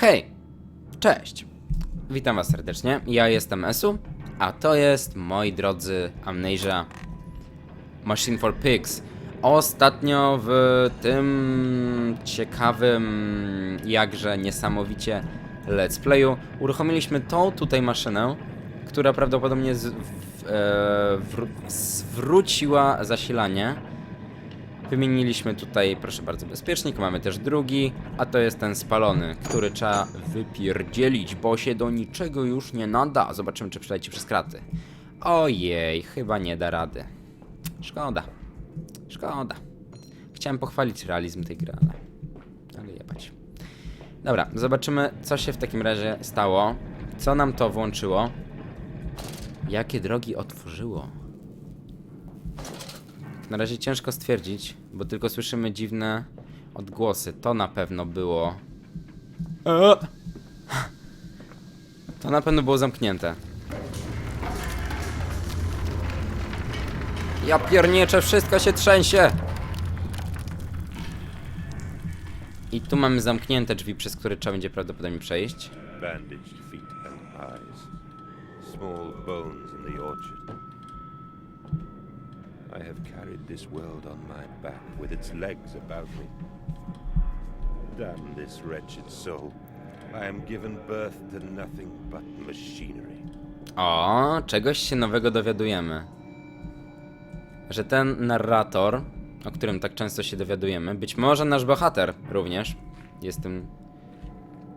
Hej! Cześć! Witam was serdecznie. Ja jestem Esu, a to jest, moi drodzy, Amnesia Machine for Pigs. Ostatnio w tym ciekawym, jakże niesamowicie let's playu uruchomiliśmy tą tutaj maszynę, która prawdopodobnie z, w, e, wró- zwróciła zasilanie. Wymieniliśmy tutaj, proszę bardzo, bezpiecznik, mamy też drugi, a to jest ten spalony, który trzeba wypierdzielić, bo się do niczego już nie nada. Zobaczymy, czy przeleci przez kraty. Ojej, chyba nie da rady. Szkoda. Szkoda. Chciałem pochwalić realizm tej gry, ale... Ale jebać. Dobra, zobaczymy, co się w takim razie stało. Co nam to włączyło. Jakie drogi otworzyło. Na razie ciężko stwierdzić, bo tylko słyszymy dziwne odgłosy. To na pewno było. E! To na pewno było zamknięte. Ja pierniczę, wszystko się trzęsie! I tu mamy zamknięte drzwi, przez które trzeba będzie prawdopodobnie przejść. bandaged feet and eyes, small bones in the orchard. Carried this world on my back with its legs about me. Damn this wretched soul. I am given birth to nothing but machinery. O, czegoś się nowego dowiadujemy. Że ten narrator, o którym tak często się dowiadujemy, być może nasz bohater również, jest tym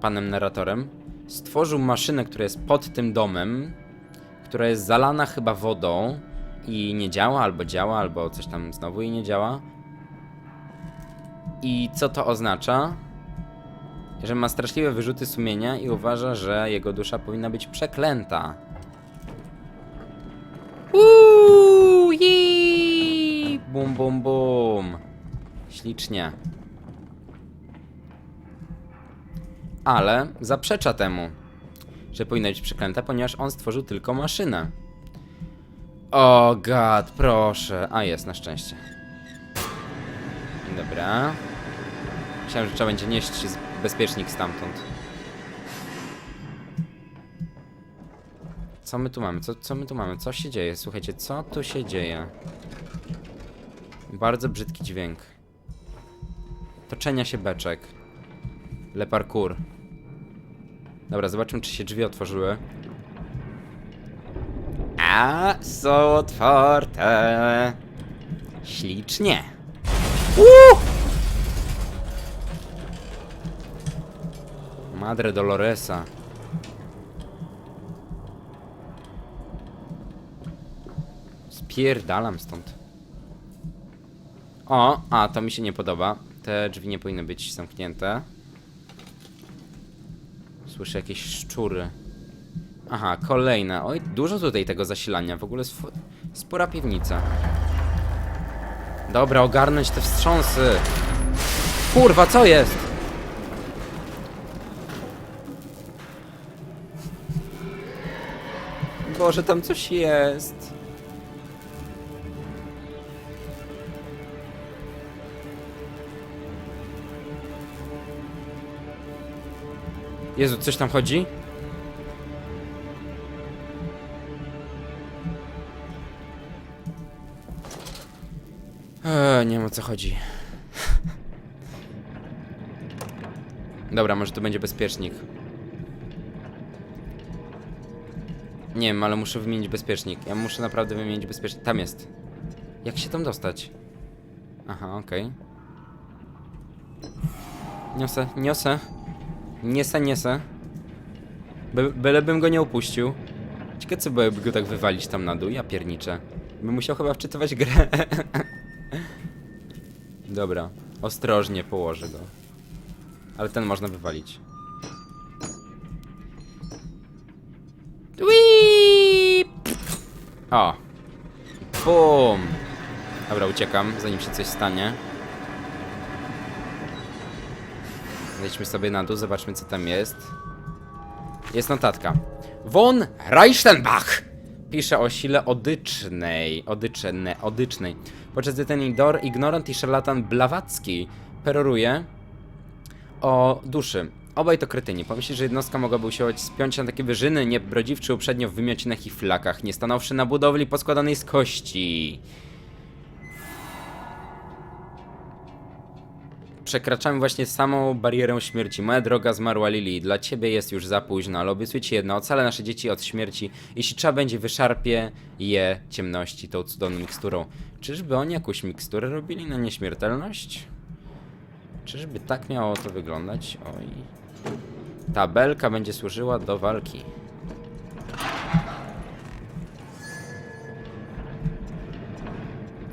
panem narratorem, stworzył maszynę, która jest pod tym domem, która jest zalana chyba wodą i nie działa, albo działa, albo coś tam znowu i nie działa. I co to oznacza? Że ma straszliwe wyrzuty sumienia i uważa, że jego dusza powinna być przeklęta. Uuu! Bum, bum, bum. Ślicznie. Ale zaprzecza temu, że powinna być przeklęta, ponieważ on stworzył tylko maszynę. O god, proszę. A jest, na szczęście. Dobra. Myślałem, że trzeba będzie nieść bezpiecznik stamtąd. Co my tu mamy? Co, co my tu mamy? Co się dzieje? Słuchajcie, co tu się dzieje? Bardzo brzydki dźwięk. Toczenia się beczek. Le parkour. Dobra, zobaczmy, czy się drzwi otworzyły. A, są otwarte. Ślicznie. Uuu! Madre Doloresa. Spierdalam stąd. O, a to mi się nie podoba. Te drzwi nie powinny być zamknięte. Słyszę jakieś szczury. Aha, kolejne. Oj, dużo tutaj tego zasilania. W ogóle spora piwnica. Dobra, ogarnąć te wstrząsy. Kurwa, co jest? Boże, tam coś jest. Jezu, coś tam chodzi? Nie wiem o co chodzi. Dobra, może to będzie bezpiecznik. Nie wiem, ale muszę wymienić bezpiecznik. Ja muszę naprawdę wymienić bezpiecznik. Tam jest. Jak się tam dostać? Aha, okej. Niosę, niosę. Niesę, niesę. By, bylebym go nie upuścił. Ciekawe co byłoby go tak wywalić tam na dół, ja pierniczę. Bym musiał chyba wczytywać grę. Dobra, ostrożnie położę go. Ale ten można wywalić. Whee! O. Bum. Dobra, uciekam, zanim się coś stanie. Zejdźmy sobie na dół, zobaczmy co tam jest. Jest notatka. Von Reichenbach pisze o sile odycznej, odyczne, odycznej. Podczas gdy ten ignorant i szarlatan Blawacki peroruje o duszy. Obaj to kretyni. Pomyślisz, że jednostka mogłaby usiłować spiąć na takie wyżyny, nie brodziwczy uprzednio w wymiocinach i flakach, nie stanąwszy na budowli poskładanej z kości. Przekraczamy właśnie samą barierę śmierci. Moja droga zmarła Lili. Dla ciebie jest już za późno, ale obiecuję ci jedno. Ocalę nasze dzieci od śmierci. Jeśli trzeba będzie, wyszarpie je ciemności tą cudowną miksturą. Czyżby oni jakąś miksturę robili na nieśmiertelność? Czyżby tak miało to wyglądać? Oj. Ta belka będzie służyła do walki.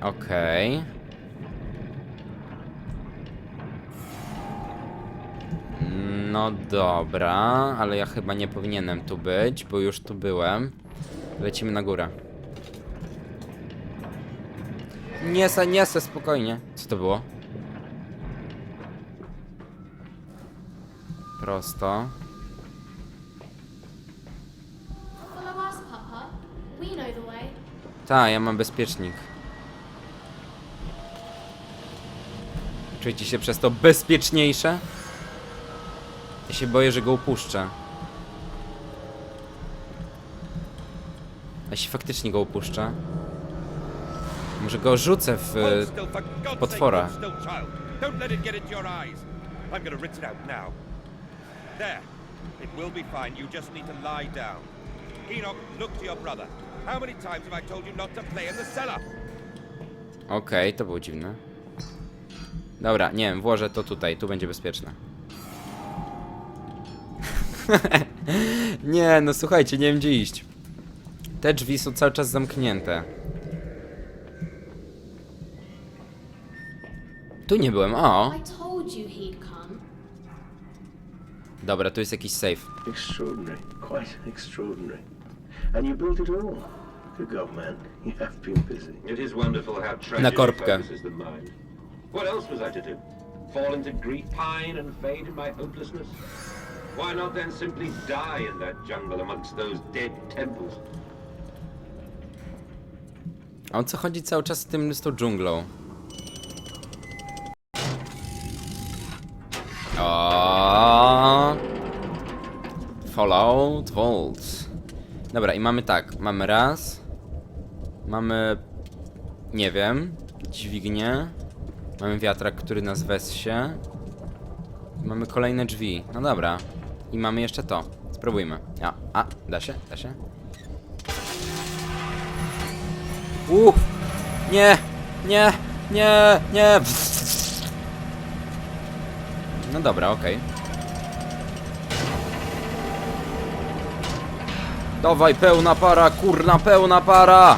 Okej. No dobra, ale ja chyba nie powinienem tu być, bo już tu byłem. Lecimy na górę. Nie se, nie se, spokojnie. Co to było? Prosto. Tak, ja mam bezpiecznik. Czujecie się przez to bezpieczniejsze? Ja się boję, że go upuszczę. A jeśli faktycznie go upuszczę? Może go rzucę w... For God's potwora. it will be fine. You just need to lie down. Enoch, look to your brother. How many times have I told you not to play in the cellar? Okej, to było dziwne. Dobra, nie wiem, włożę to tutaj, tu będzie bezpieczne. nie, no słuchajcie, nie wiem gdzie iść. Te drzwi są cały czas zamknięte. Tu nie byłem, o! Dobra, tu jest jakiś safe. Extraordinary, quite extraordinary. And you built it all. Good go, man. You have been busy. It is wonderful how Na tragedy korbkę. focuses the mind. What else was I to do? Fall into grief, pine and fade in my hopelessness? Why not then simply die in that jungle amongst those dead temples? A o co chodzi cały czas z tym, z tą dżunglą? O. Fallout Vault. Dobra, i mamy tak. Mamy raz. Mamy... Nie wiem. Dźwignię. Mamy wiatrak, który nas wessie. I mamy kolejne drzwi. No dobra. I mamy jeszcze to. Spróbujmy. A, a, da się? Da się? Uff! Nie! Nie! Nie! Nie! No dobra, okej. Dawaj, pełna para, kurna, pełna para!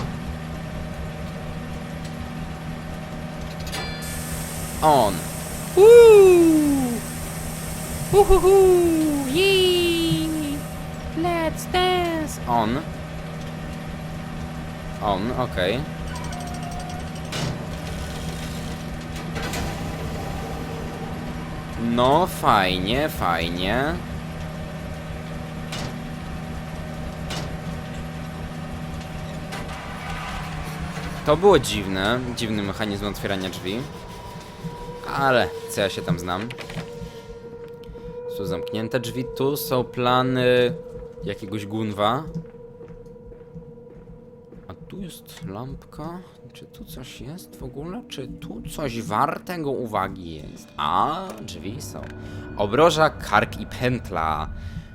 On. Uuu! Uhuhu! Yee! Let's dance! On. On, okej. No, fajnie, fajnie. To było dziwne, dziwny mechanizm otwierania drzwi. Ale co ja się tam znam? Są zamknięte drzwi, tu są plany jakiegoś gunwa. A tu jest lampka. Czy tu coś jest w ogóle? Czy tu coś wartego uwagi jest? A, drzwi są. Obroża, kark i pętla.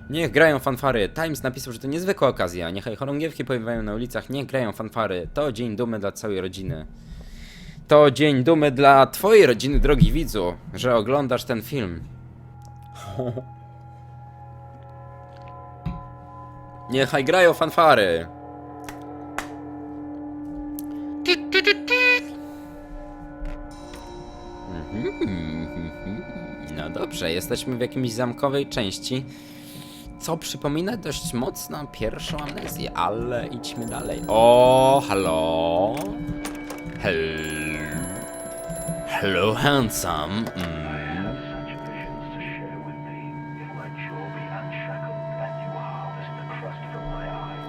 Niech grają fanfary. Times napisał, że to niezwykła okazja. Niechaj chorągiewki pojawiają na ulicach. Niech grają fanfary. To dzień dumy dla całej rodziny. To dzień dumy dla twojej rodziny, drogi widzu, że oglądasz ten film. Niechaj grają fanfary. No dobrze, jesteśmy w jakiejś zamkowej części, co przypomina dość mocno pierwszą amnezję, ale idźmy dalej. O, halo? Hello? Hello, handsome. Mm.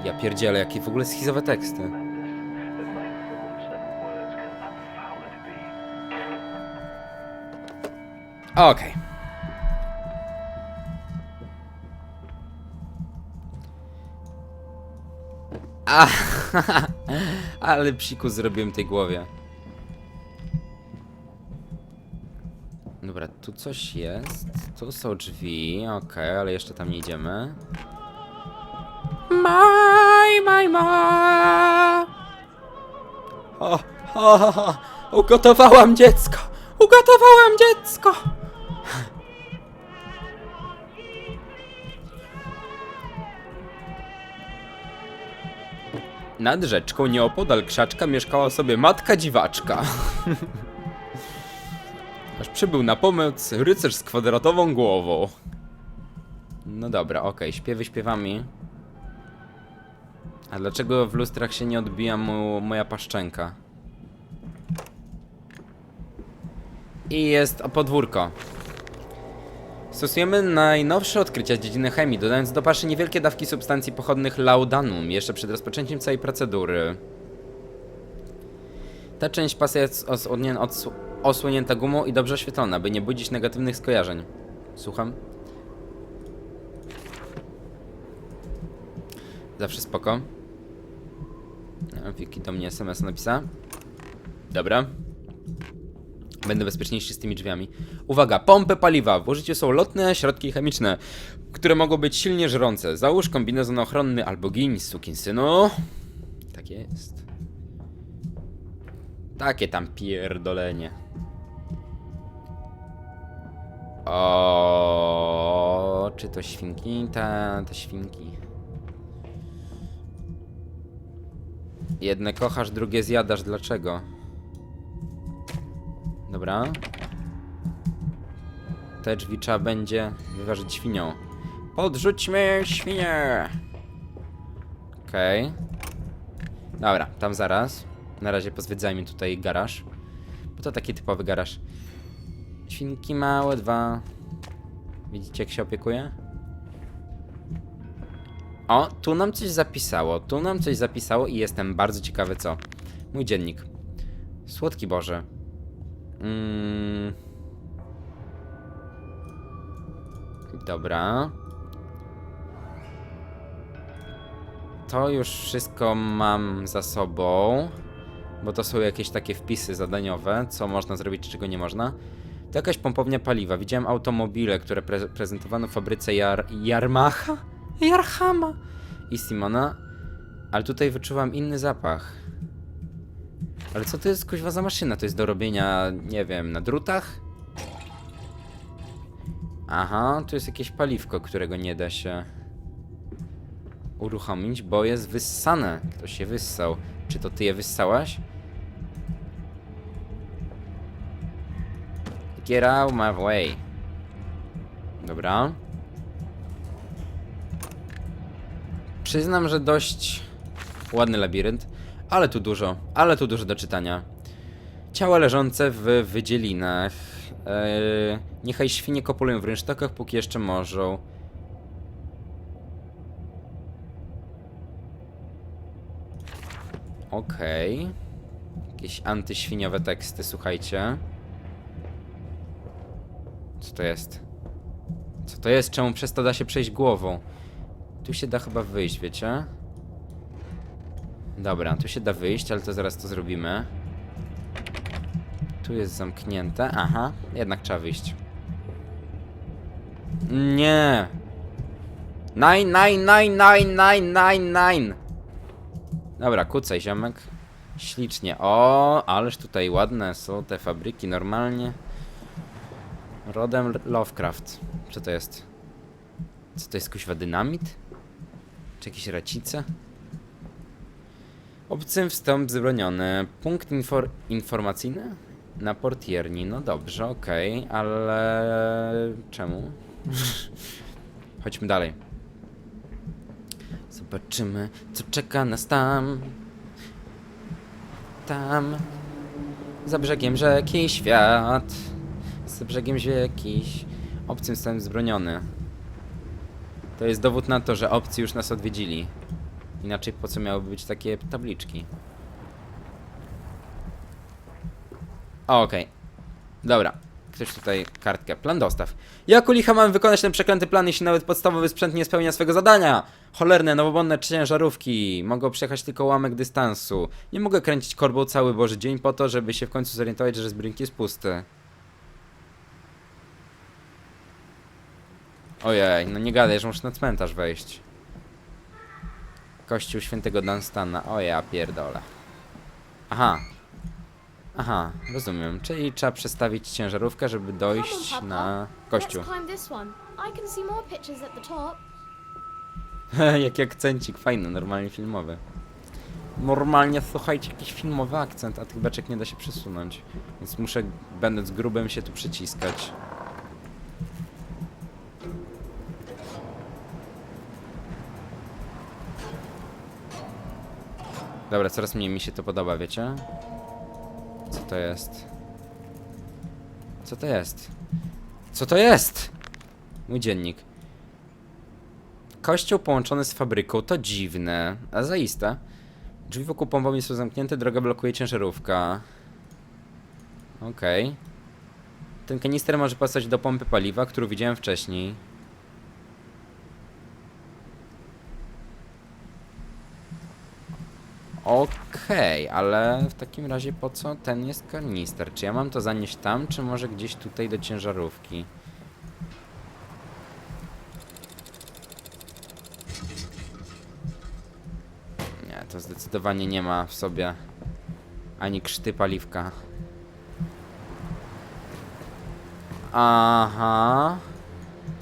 Ja pierdzielę, jakie w ogóle schizowe teksty. Okej. Okay. Ale psiku zrobiłem tej głowie. Dobra, tu coś jest. Tu są drzwi, okej, okay, ale jeszcze tam nie idziemy. Maj, maj, ma. O, o, o, ugotowałam dziecko! Ugotowałam dziecko! Nad rzeczką nieopodal krzaczka mieszkała sobie matka dziwaczka. Aż przybył na pomoc rycerz z kwadratową głową. No dobra, okej, śpiewy śpiewami. A dlaczego w lustrach się nie odbija mu moja paszczenka? I jest podwórko. Stosujemy najnowsze odkrycia z dziedziny chemii, dodając do paszy niewielkie dawki substancji pochodnych laudanum jeszcze przed rozpoczęciem całej procedury. Ta część pasy jest osłonięta gumą i dobrze oświetlona, by nie budzić negatywnych skojarzeń. Słucham? Zawsze spoko. Wiki do mnie SMS napisała. Dobra. Będę bezpieczniejszy z tymi drzwiami. Uwaga, pompy paliwa. W użyciu są lotne środki chemiczne, które mogą być silnie żrące. Załóż kombinezon ochronny albo gin, sukinsynu. Tak jest. Takie tam pierdolenie. O, czy to świnki? Ta, te świnki. Jedne kochasz, drugie zjadasz. Dlaczego? Dobra. Te drzwi trzeba będzie wyważyć świnią. Podrzućmy świnię! Okej. Dobra, tam zaraz. Na razie pozwiedzajmy tutaj garaż. Bo to taki typowy garaż. Świnki małe, dwa. Widzicie jak się opiekuje? O, tu nam coś zapisało. Tu nam coś zapisało i jestem bardzo ciekawy co. Mój dziennik. Słodki Boże. Mm. Dobra. To już wszystko mam za sobą. Bo to są jakieś takie wpisy zadaniowe, co można zrobić, czego nie można. To jakaś pompownia paliwa. Widziałem automobile, które pre prezentowano w fabryce Jar Jarmacha? Jarhama i Simona. Ale tutaj wyczuwam inny zapach. Ale co to jest kuźwa za maszyna? To jest do robienia, nie wiem, na drutach? Aha, tu jest jakieś paliwko, którego nie da się uruchomić, bo jest wyssane. Ktoś się wyssał. Czy to ty je wyssałaś? Get out my way. Dobra. Przyznam, że dość ładny labirynt, ale tu dużo, ale tu dużo do czytania. Ciała leżące w wydzielinach. Eee, niechaj świnie kopulują w rynsztokach, póki jeszcze możą. Okej. Jakieś antyświniowe teksty, słuchajcie. Co to jest? Co to jest? Czemu przez to da się przejść głową? Tu się da chyba wyjść, wiecie? Dobra, tu się da wyjść, ale to zaraz to zrobimy. Tu jest zamknięte. Aha, jednak trzeba wyjść. Nie! Nine, nine, nine, nine, nine, nine, nine. Dobra, kucaj, ziomek. Ślicznie. O, ależ tutaj ładne są te fabryki, normalnie. Rodem Lovecraft. Co to jest? Co to jest, kuźwa, dynamit? Czy jakieś racice? Obcym wstęp zabroniony. Punkt infor informacyjny? Na portierni. No dobrze, okej, ale... Czemu? Chodźmy dalej. Zobaczymy, co czeka nas tam. Tam. Za brzegiem rzeki świat. Za brzegiem rzeki. Obcym wstęp zbroniony. To jest dowód na to, że obcy już nas odwiedzili. Inaczej po co miałyby być takie tabliczki? Okej. Dobra. Ktoś tutaj kartkę. Plan dostaw. Jak licha mam wykonać ten przeklęty plan, jeśli nawet podstawowy sprzęt nie spełnia swojego zadania? Cholerne, nowobonne ciężarówki. Mogą przejechać tylko ułamek dystansu. Nie mogę kręcić korbą cały Boży dzień po to, żeby się w końcu zorientować, że zbrynk jest pusty. Ojej, no nie gadaj, że muszę na cmentarz wejść. Kościół świętego Dunstana. O ja pierdolę. Aha. Aha, rozumiem. Czyli trzeba przestawić ciężarówkę, żeby dojść na kościół. Jaki akcencik, fajny, normalnie filmowy. Normalnie, słuchajcie, jakiś filmowy akcent, a tych beczek nie da się przesunąć. Więc muszę, będąc grubym, się tu przyciskać. Dobra, coraz mniej mi się to podoba, wiecie? Co to jest? Co to jest? Co to jest? Mój dziennik. Kościół połączony z fabryką to dziwne, a zaiste. Drzwi wokół pompowni są zamknięte, droga blokuje ciężarówka. Okej. Ten kanister może pasać do pompy paliwa, którą widziałem wcześniej. Okej, ale w takim razie po co ten jest kanister? Czy ja mam to zanieść tam, czy może gdzieś tutaj do ciężarówki? Nie, to zdecydowanie nie ma w sobie ani krzty paliwka. Aha.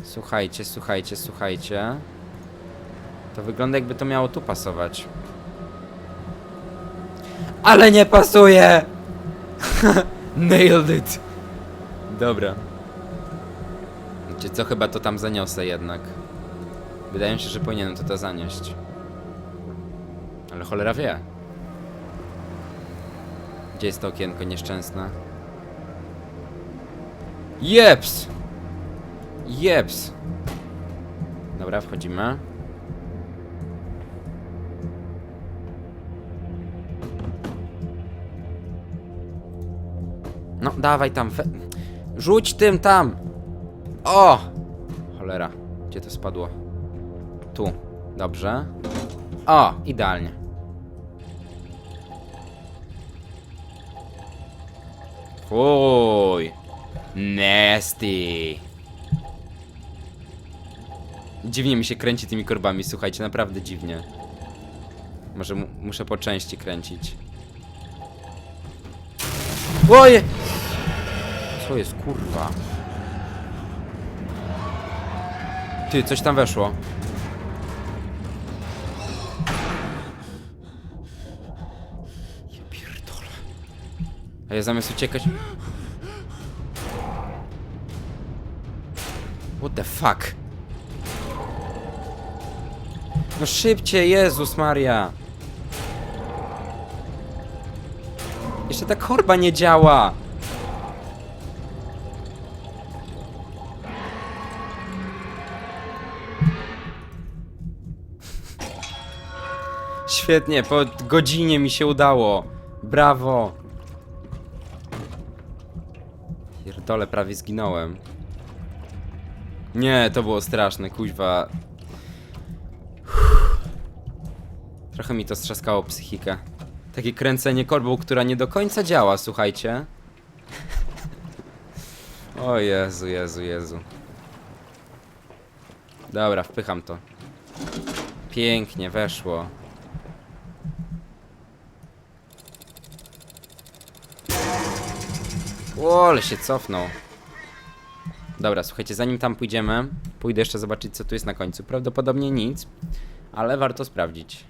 Słuchajcie, słuchajcie, słuchajcie. To wygląda jakby to miało tu pasować. Ale nie pasuje! Nailed it! Dobra. Wiecie co, chyba to tam zaniosę jednak. Wydaje mi się, że powinienem to to zanieść. Ale cholera wie. Gdzie jest to okienko nieszczęsne? Jeps! Jeps! Dobra, wchodzimy. Dawaj tam. We... Rzuć tym tam! O! Cholera. Gdzie to spadło? Tu. Dobrze. O! Idealnie. Fuj. Nasty. Dziwnie mi się kręci tymi korbami, słuchajcie, naprawdę dziwnie. Może mu muszę po części kręcić. Oje! Co jest, kurwa? Ty, coś tam weszło. Ja pierdolę. A ja zamiast uciekać... What the fuck? No szybciej, Jezus Maria! Jeszcze ta korba nie działa! Świetnie, po godzinie mi się udało. Brawo. Pierdole, prawie zginąłem. Nie, to było straszne, kuźwa. Trochę mi to strzaskało psychikę. Takie kręcenie korbą, która nie do końca działa, słuchajcie. o Jezu, Jezu, Jezu. Dobra, wpycham to. Pięknie, weszło. O, ale się cofnął. Dobra, słuchajcie, zanim tam pójdziemy, pójdę jeszcze zobaczyć, co tu jest na końcu. Prawdopodobnie nic, ale warto sprawdzić.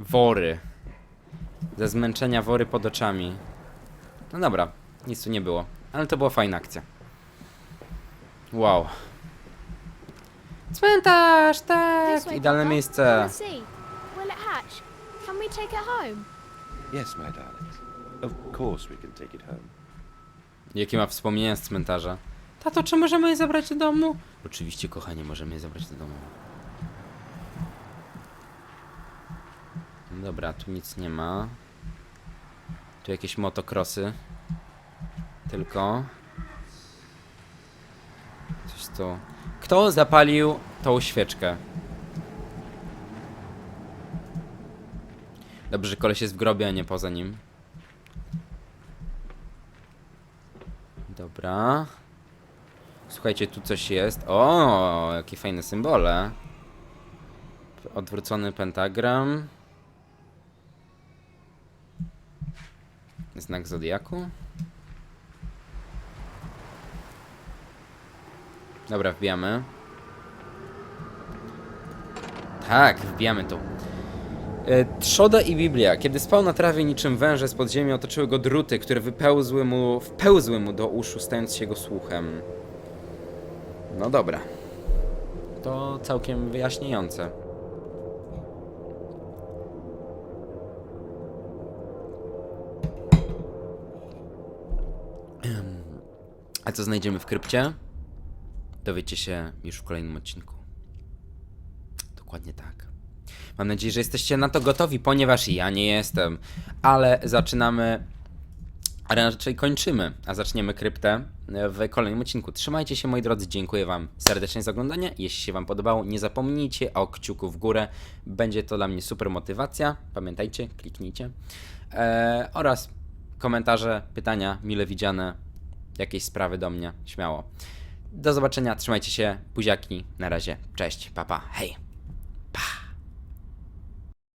Wory. Ze zmęczenia wory pod oczami. No dobra, nic tu nie było. Ale to była fajna akcja. Wow. Cmentarz, tak! Idealne miejsce. Yes, my darlings. Of course we can take it home. Jakie ma wspomnienia z cmentarza? Tato, czy możemy je zabrać do domu? Oczywiście, kochanie, możemy je zabrać do domu. Dobra, tu nic nie ma. Tu jakieś motokrosy. Tylko... Coś tu... Kto zapalił tą świeczkę? Dobrze, że koleś jest w grobie, a nie poza nim. Dobra. Słuchajcie, tu coś jest. O, jakie fajne symbole. Odwrócony pentagram. Znak zodiaku. Dobra, wbijamy. Tak, wbijamy tu. E, Trzoda i Biblia. Kiedy spał na trawie niczym węże z podziemi, otoczyły go druty, które wypełzły mu, wpełzły mu do uszu, stając się jego słuchem. No dobra. To całkiem wyjaśniające. A co znajdziemy w krypcie? Dowiecie się już w kolejnym odcinku. Dokładnie tak. Mam nadzieję, że jesteście na to gotowi, ponieważ ja nie jestem. Ale zaczynamy, a raczej kończymy, a zaczniemy kryptę w kolejnym odcinku. Trzymajcie się moi drodzy, dziękuję Wam serdecznie za oglądanie. Jeśli się Wam podobało, nie zapomnijcie o kciuku w górę. Będzie to dla mnie super motywacja. Pamiętajcie, kliknijcie. Eee, oraz komentarze, pytania, mile widziane, jakieś sprawy do mnie, śmiało. Do zobaczenia, trzymajcie się, buziaki, na razie, cześć, papa, hej!